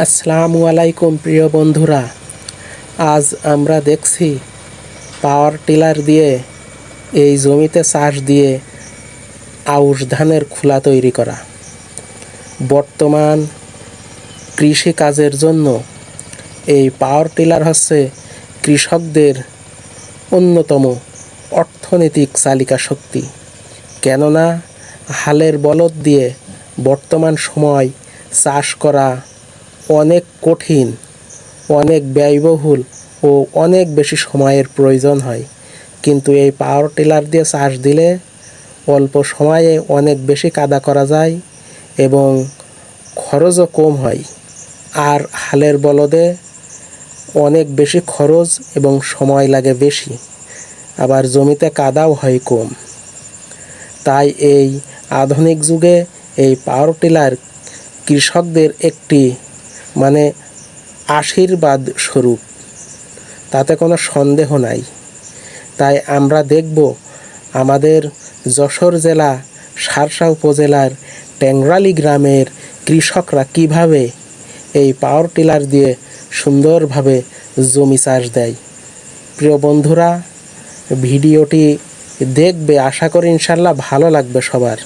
আসসালামু আলাইকুম, প্রিয় বন্ধুরা। আজ আমরা দেখছি পাওয়ার টিলার দিয়ে, এই জমিতে চাষ দিয়ে আউশ ধানের খোলা তৈরি করা। বর্তমান কৃষি কাজের জন্য এই পাওয়ার টিলার হচ্ছে কৃষকদের অন্যতম অর্থনৈতিক চালিকা শক্তি। কেননা, হালের বলদ দিয়ে বর্তমান সময় চাষ করা অনেক কঠিন, অনেক ব্যয়বহুল ও অনেক বেশি সময়ের প্রয়োজন হয়। কিন্তু এই পাওয়ার টিলার দিয়ে চাষ দিলে অল্প সময়ে অনেক বেশি কাদা করা যায় এবং খরচও কম হয়। আর হালের বলদে অনেক বেশি খরচ এবং সময় লাগে বেশি, আবার জমিতে কাদাও হয় কম। তাই এই আধুনিক যুগে এই পাওয়ার টিলার কৃষকদের একটি মানে আশীর্বাদ স্বরূপ। তাতে কোনো সন্দেহ নাই। তাই আমরা দেখব আমাদের যশোর জেলা, সারসা উপজেলার ট্যাংরালি গ্রামের কৃষকরা কীভাবে এই পাওয়ার টিলার দিয়ে সুন্দরভাবে জমি চাষ দেয়। প্রিয় বন্ধুরা, ভিডিওটি দেখবে, আশা করি ইনশাল্লাহ ভালো লাগবে সবার।